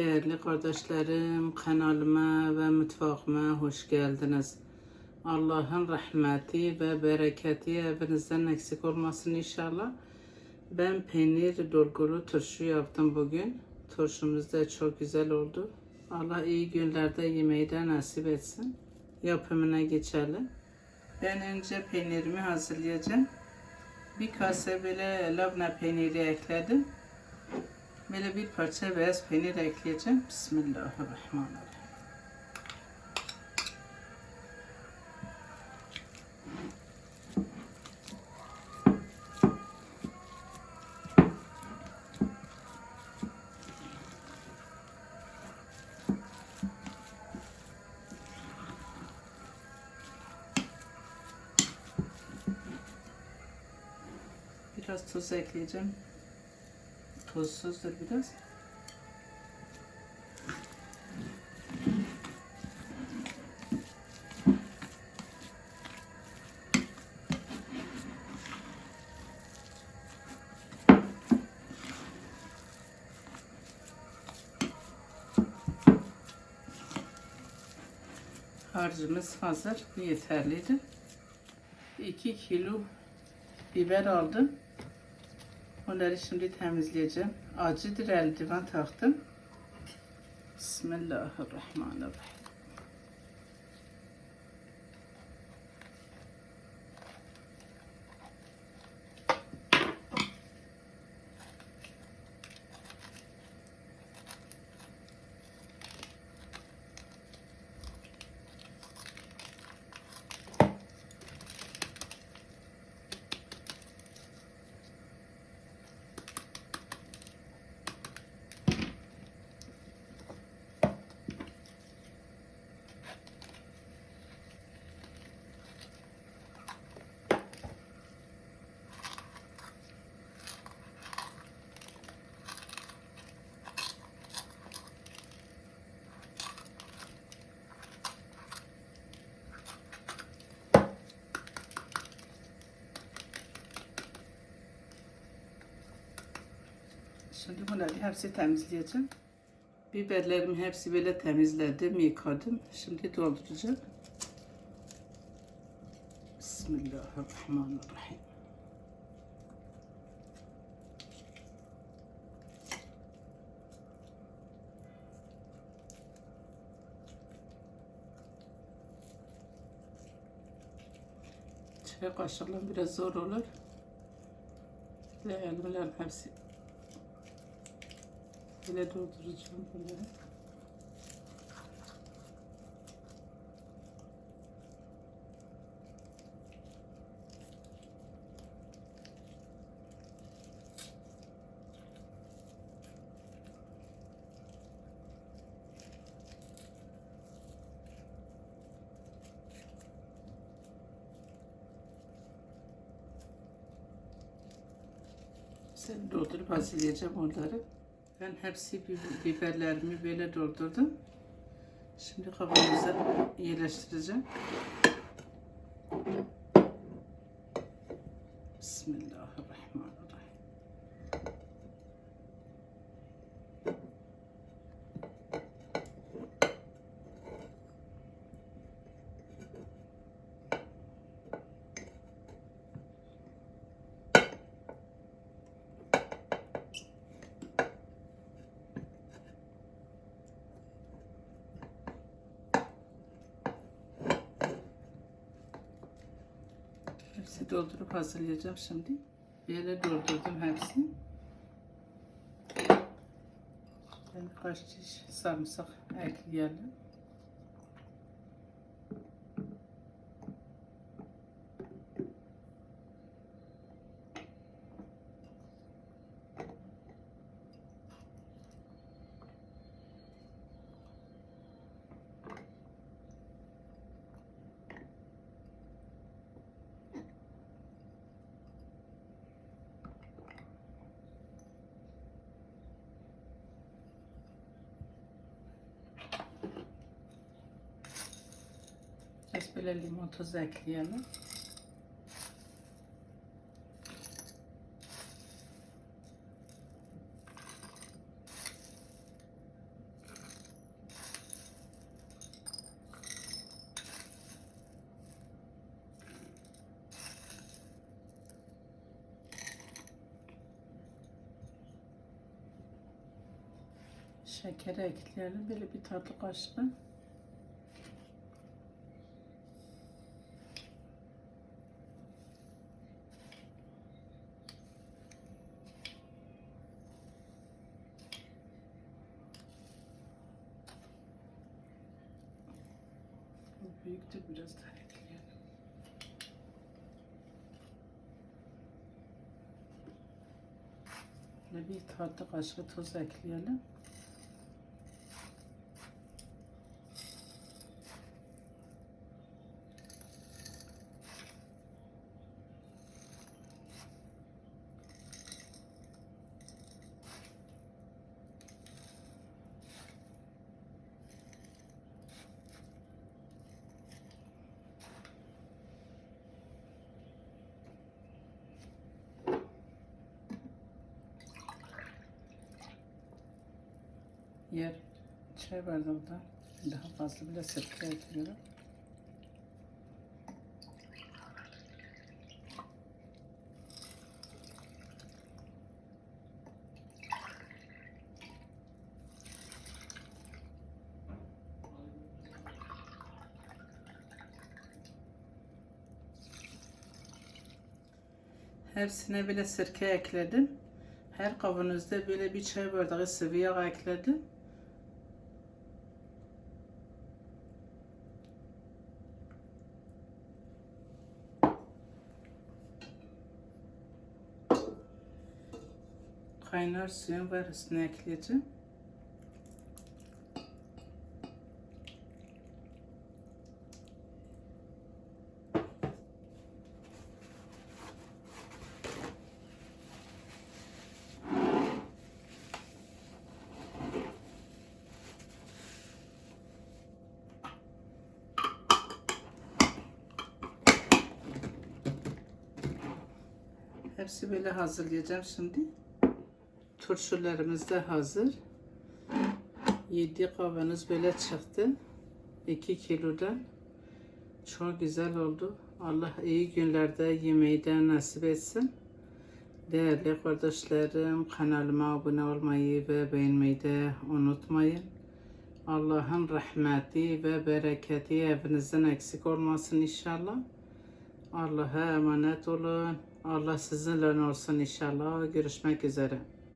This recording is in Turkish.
Değerli kardeşlerim, kanalıma ve mutfağıma hoş geldiniz. Allah'ın rahmeti ve bereketi evinizden eksik olmasın inşallah. Ben peynir dolgulu turşu yaptım bugün. Turşumuz da çok güzel oldu. Allah iyi günlerde yemeği de nasip etsin. Yapımına geçelim. Ben önce peynirimi hazırlayacağım. Bir kase böyle labne peyniri ekledim. Böyle bir parça beyaz peynir ekleyeceğim. Bismillahirrahmanirrahim. Biraz tuz ekleyeceğim. Tuzsuzdur biraz. Harcımız hazır. Yeterliydi. 2 kilo biber aldım. Onları şimdi temizleyeceğim. Acıdır eldiven taktım. Bismillahirrahmanirrahim. Şimdi bunları hepsi temizleyeceğim. Biberlerimi hepsi böyle temizledim, yıkadım. Şimdi dolduracağım. Bismillahirrahmanirrahim. Çay kaşıkla biraz zor olur. Ve elmaların hepsi Yine dolduracağım bunları. Sen doldurup hazırlayacağım onları. Ben hepsi bi- biberlerimi böyle doldurdum. Şimdi kavanoza yerleştireceğim. Bismillahirrahmanirrahim. Hepsi doldurup hazırlayacağım şimdi. Böyle doldurdum hepsini. Ben birkaç diş sarımsak ekleyelim. Biraz böyle limon tozu ekleyelim. Şekeri ekleyelim. Böyle bir tatlı kaşığı. Büyüktür biraz daha ekleyelim. Ve bir tatlı kaşığı tuz ekleyelim. Yer çay bardağında daha fazla bile sirke ekliyorum. Hepsine bile sirke ekledim. Her kavanozda böyle bir çay bardağı sıvı yağ ekledim. Kaynar suyun var üstüne ekleyeceğim. Hepsi böyle hazırlayacağım şimdi. Turşularımız da hazır. 7 kavanoz böyle çıktı. 2 kilodan. Çok güzel oldu. Allah iyi günlerde yemeği de nasip etsin. Değerli kardeşlerim kanalıma abone olmayı ve beğenmeyi de unutmayın. Allah'ın rahmeti ve bereketi evinizden eksik olmasın inşallah. Allah'a emanet olun. Allah sizinle olsun inşallah. Görüşmek üzere.